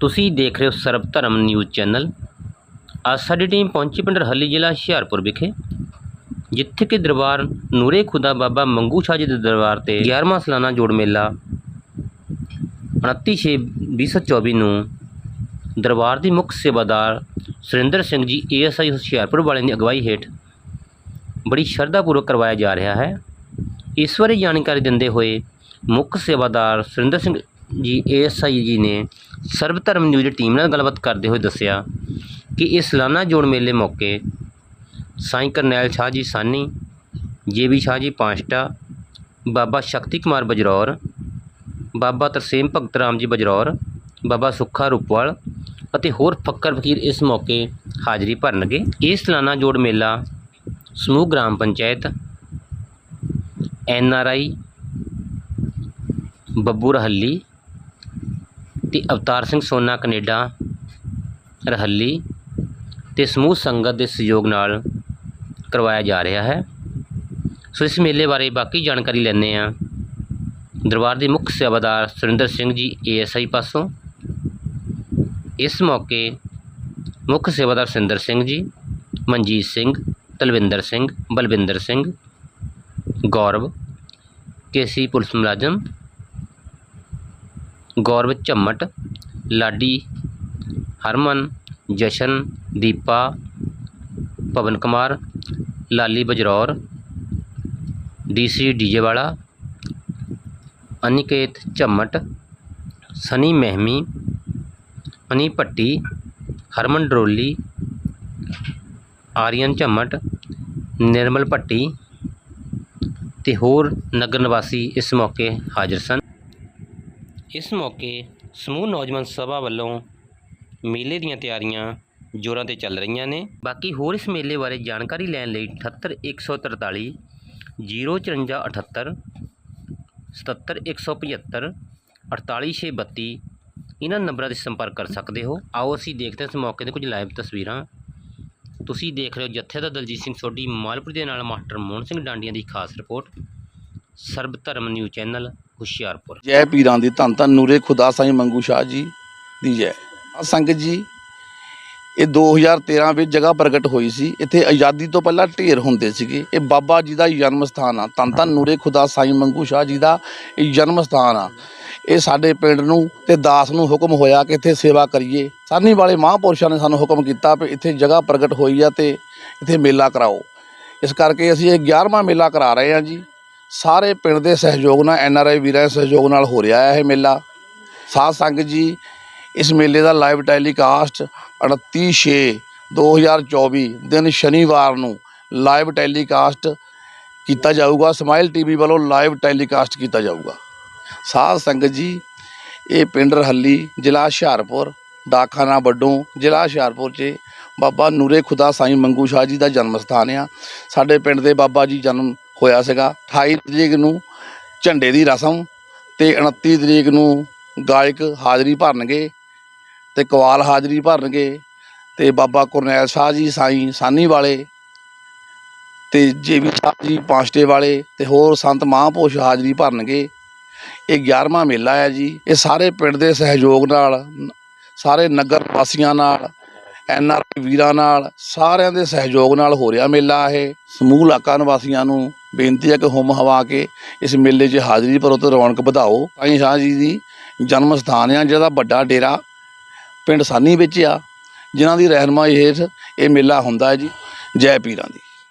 ਤੁਸੀਂ ਦੇਖ ਰਹੇ ਹੋ ਸਰਬ ਧਰਮ ਨਿਊਜ਼ ਚੈਨਲ। ਅੱਜ ਸਾਡੀ ਟੀਮ ਪਹੁੰਚੀ ਪਿੰਡ ਹੱਲੀ ਜ਼ਿਲ੍ਹਾ ਹੁਸ਼ਿਆਰਪੁਰ ਵਿਖੇ, ਜਿੱਥੇ ਕਿ ਦਰਬਾਰ ਨੂਰੇ ਖੁਦਾ ਬਾਬਾ ਮੰਗੂ ਸ਼ਾਹ ਜੀ ਦੇ ਦਰਬਾਰ ਤੇ 11ਵਾਂ ਸਾਲਾਨਾ ਜੋੜ ਮੇਲਾ 29/6/2024 ਨੂੰ ਦਰਬਾਰ ਦੀ ਮੁੱਖ ਸੇਵਾਦਾਰ ਸੁਰਿੰਦਰ ਸਿੰਘ ਜੀ ਏਐਸਆਈ ਹੁਸ਼ਿਆਰਪੁਰ ਵਾਲਿਆਂ ਦੀ ਅਗਵਾਈ ਹੇਠ ਬੜੀ ਸ਼ਰਧਾਪੂਰਵਕ ਕਰਵਾਇਆ ਜਾ ਰਿਹਾ ਹੈ। ਇਸ ਬਾਰੇ ਜਾਣਕਾਰੀ ਦਿੰਦੇ ਹੋਏ ਮੁੱਖ ਸੇਵਾਦਾਰ ਸੁਰਿੰਦਰ ਸਿੰਘ ਜੀ ਏਐਸਆਈ ਜੀ ਨੇ ਸਰਬ ਧਰਮ ਨਿਊਜ਼ ਟੀਮ ਨਾਲ ਗੱਲਬਾਤ ਕਰਦੇ ਹੋਏ ਦੱਸਿਆ ਕਿ ਇਸ ਸਾਲਾਨਾ ਜੋੜ ਮੇਲੇ ਮੌਕੇ ਸਾਈਂ ਕਰਨੈਲ ਸ਼ਾਹ ਜੀ ਸਾਨੀ ਜੇਬੀ ਸ਼ਾਹ ਜੀ ਪਾਂਸ਼ਟਾ, ਬਾਬਾ ਸ਼ਕਤੀ ਕੁਮਾਰ ਬਜਰੌਰ, ਬਾਬਾ ਤਰਸੇਮ ਭਗਤ ਰਾਮ ਜੀ ਬਜਰੌਰ, ਬਾਬਾ ਸੁੱਖਾ ਰੂਪਵਾਲ ਅਤੇ ਹੋਰ ਫੱਕਰ ਫਕੀਰ ਇਸ ਮੌਕੇ ਹਾਜ਼ਰੀ ਭਰਨਗੇ। ਇਹ ਸਾਲਾਨਾ ਜੋੜ ਮੇਲਾ ਸਮੂਹ gram panchayat, N R I, Babbu Rahalli ਤੇ ਅਵਤਾਰ ਸਿੰਘ ਸੋਨਾ ਕੈਨੇਡਾ, ਰਹੱਲੀ ਤੇ ਸਮੂਹ ਸੰਗਤ ਦੇ ਸਹਿਯੋਗ ਨਾਲ ਕਰਵਾਇਆ ਜਾ ਰਿਹਾ ਹੈ। ਸੋ ਇਸ ਮੇਲੇ ਬਾਰੇ ਬਾਕੀ ਜਾਣਕਾਰੀ ਲੈਂਦੇ ਆ ਦਰਬਾਰ ਦੇ ਮੁੱਖ ਸੇਵਾਦਾਰ ਸੁਰਿੰਦਰ ਸਿੰਘ ਜੀ ਏਐਸਆਈ ਪਾਸੋਂ। ਇਸ ਮੌਕੇ ਮੁੱਖ ਸੇਵਾਦਾਰ ਸੁਰਿੰਦਰ ਸਿੰਘ ਜੀ, ਮਨਜੀਤ ਸਿੰਘ, ਤਲਵਿੰਦਰ ਸਿੰਘ, ਬਲਵਿੰਦਰ ਸਿੰਘ, ਗੌਰਵ ਕੇਸੀ ਪੁਲਿਸ ਮੁਲਾਜ਼ਮ गौरव झम्मट लाडी, हरमन, जशन, दीपा, पवन कुमार, लाली बजरौर, डीसी डीजेवाड़ा अनिकेत झम्मट सनी मेहमी, अनी पट्टी, हरमन डरोली, आर्यन झम्मट निर्मल पट्टी होर नगर निवासी इस मौके हाजिर सन। ਇਸ ਮੌਕੇ ਸਮੂਹ ਨੌਜਵਾਨ ਸਭਾ ਵੱਲੋਂ ਮੇਲੇ ਦੀਆਂ ਤਿਆਰੀਆਂ ਜ਼ੋਰਾਂ ਤੇ ਚੱਲ ਰਹੀਆਂ ਨੇ। ਬਾਕੀ ਹੋਰ ਇਸ ਮੇਲੇ ਬਾਰੇ ਜਾਣਕਾਰੀ ਲੈਣ ਲਈ 78143 05478 77175 48632 ਇਹਨਾਂ ਨੰਬਰਾਂ 'ਤੇ ਸੰਪਰਕ ਕਰ ਸਕਦੇ ਹੋ। ਆਓ ਅਸੀਂ ਦੇਖਦੇ ਹਾਂ ਇਸ ਮੌਕੇ ਦੇ ਕੁਝ ਲਾਈਵ ਤਸਵੀਰਾਂ। ਤੁਸੀਂ ਦੇਖ ਰਹੇ ਹੋ ਜੱਥੇ ਦਾ ਦਲਜੀਤ ਸਿੰਘ ਸੋਢੀ, ਮਾਲਪੁਰ ਦੇ ਨਾਲ ਮਾਸਟਰ ਮੋਹਨ ਸਿੰਘ ਡਾਂਡੀਆਂ ਦੀ ਖਾਸ ਰਿਪੋਰਟ ਸਰਬ ਧਰਮ ਨਿਊਜ਼ ਚੈਨਲ। ਹੁਸ਼ਿਆਰਪੁਰ। ਜੈ ਪੀਰਾਂ ਦੀ ਧੰਨ ਧੰਨ, ਨੂਰੇ ਖੁਦਾ ਸਾਈਂ ਮੰਗੂ ਸ਼ਾਹ ਜੀ ਦੀ ਜੈ। ਆ ਸੰਗਤ ਜੀ, ਇਹ 2013 ਵਿੱਚ ਜਗ੍ਹਾ ਪ੍ਰਗਟ ਹੋਈ ਸੀ। ਇੱਥੇ ਆਜ਼ਾਦੀ ਤੋਂ ਪਹਿਲਾਂ ਢੇਰ ਹੁੰਦੇ ਸੀਗੇ। ਇਹ ਬਾਬਾ ਜੀ ਦਾ ਜਨਮ ਸਥਾਨ ਆ। ਧੰਨ ਧੰਨ, ਨੂਰੇ ਖੁਦਾ ਸਾਈਂ ਮੰਗੂ ਸ਼ਾਹ ਜੀ ਦਾ ਇਹ ਜਨਮ ਸਥਾਨ ਆ। ਇਹ ਸਾਡੇ ਪਿੰਡ ਨੂੰ ਤੇ ਦਾਸ ਨੂੰ ਹੁਕਮ ਹੋਇਆ ਕਿ ਇੱਥੇ ਸੇਵਾ ਕਰੀਏ। ਸਾਨੀ ਵਾਲੇ ਮਹਾਂਪੁਰਸ਼ਾਂ ਨੇ ਸਾਨੂੰ ਹੁਕਮ ਕੀਤਾ ਵੀ ਇੱਥੇ ਜਗ੍ਹਾ ਪ੍ਰਗਟ ਹੋਈ ਆ ਤੇ ਇੱਥੇ ਮੇਲਾ ਕਰਾਓ। ਇਸ ਕਰਕੇ ਅਸੀਂ ਇਹ 11ਵਾਂ ਮੇਲਾ ਕਰਾ ਰਹੇ ਹਾਂ ਜੀ। ਸਾਰੇ ਪਿੰਡ ਦੇ ਸਹਿਯੋਗ ਨਾਲ, ਐਨ ਆਰ ਆਈ ਵੀਰਾਂ ਦੇ ਸਹਿਯੋਗ ਨਾਲ ਹੋ ਰਿਹਾ ਹੈ ਇਹ ਮੇਲਾ। ਸਾਧ ਸੰਗਤ ਜੀ, ਇਸ ਮੇਲੇ ਦਾ ਲਾਈਵ ਟੈਲੀਕਾਸਟ 29 6 2024 ਦਿਨ ਸ਼ਨੀਵਾਰ ਨੂੰ ਲਾਈਵ ਟੈਲੀਕਾਸਟ ਕੀਤਾ ਜਾਊਗਾ। ਸਮਾਈਲ ਟੀਵੀ ਵੱਲੋਂ ਲਾਈਵ ਟੈਲੀਕਾਸਟ ਕੀਤਾ ਜਾਊਗਾ। ਸਾਧ ਸੰਗਤ ਜੀ, ਇਹ ਪਿੰਡ ਰਹੱਲੀ, ਜ਼ਿਲ੍ਹਾ ਹੁਸ਼ਿਆਰਪੁਰ, ਡਾਕਖਾਨਾ ਵੱਡੋਂ, ਜ਼ਿਲ੍ਹਾ ਹੁਸ਼ਿਆਰਪੁਰ 'ਚ ਬਾਬਾ ਨੂਰੇ ਖੁਦਾ ਸਾਈਂ ਮੰਗੂ ਸ਼ਾਹ ਜੀ ਦਾ ਜਨਮ ਸਥਾਨ ਆ। ਸਾਡੇ ਪਿੰਡ ਦੇ ਬਾਬਾ ਜੀ ਜਨਮ ਹੋਇਆ ਸੀਗਾ 28 ਤਰੀਕ ਨੂੰ ਝੰਡੇ ਦੀ ਰਸਮ ਤੇ 29 ਤਰੀਕ ਨੂੰ ਗਾਇਕ ਹਾਜ਼ਰੀ ਭਰਨਗੇ ਤੇ ਕਵਾਲ ਹਾਜ਼ਰੀ ਭਰਨਗੇ ਤੇ ਬਾਬਾ ਕੁਰਨੈਲ ਸ਼ਾਹ ਜੀ ਸਾਈਂ ਸਾਨੀ ਵਾਲੇ ਤੇ ਜੇਵੀ ਸਾਹਿਬ ਜੀ ਪਾਂਸ਼ਟੇ ਵਾਲੇ ਤੇ ਹੋਰ ਸੰਤ ਮਹਾਂਪੁਰਸ਼ ਹਾਜ਼ਰੀ ਭਰਨਗੇ। ਇਹ 11ਵਾਂ ਮੇਲਾ ਹੈ ਜੀ। ਇਹ ਸਾਰੇ ਪਿੰਡ ਦੇ ਸਹਿਯੋਗ ਨਾਲ, ਸਾਰੇ ਨਗਰ ਵਾਸੀਆਂ ਨਾਲ ਐਨ ਆਰ ਵੀਰਾਂ ਨਾਲ, ਸਾਰਿਆਂ ਦੇ ਸਹਿਯੋਗ ਨਾਲ ਹੋ ਰਿਹਾ ਮੇਲਾ ਇਹ। ਸਮੂਹ ਇਲਾਕਾ ਨਿਵਾਸੀਆਂ ਨੂੰ ਬੇਨਤੀ ਹੈ ਕਿ ਹੁਮ ਹਵਾ ਕੇ ਇਸ ਮੇਲੇ 'ਚ ਹਾਜ਼ਰੀ ਭਰੋ ਤੇ ਰੌਣਕ ਵਧਾਓ। ਸਾਈਂ ਸ਼ਾਹ ਜੀ ਦੀ ਜਨਮ ਸਥਾਨ ਆ ਜਿਹਦਾ ਵੱਡਾ ਡੇਰਾ ਪਿੰਡ ਸਾਨੀ ਵਿੱਚ ਆ, ਜਿਨ੍ਹਾਂ ਦੀ ਰਹਿਨਮਾਈ ਹੇਠ ਇਹ ਮੇਲਾ ਹੁੰਦਾ ਹੈ ਜੀ। ਜੈ ਪੀਰਾਂ ਦੀ।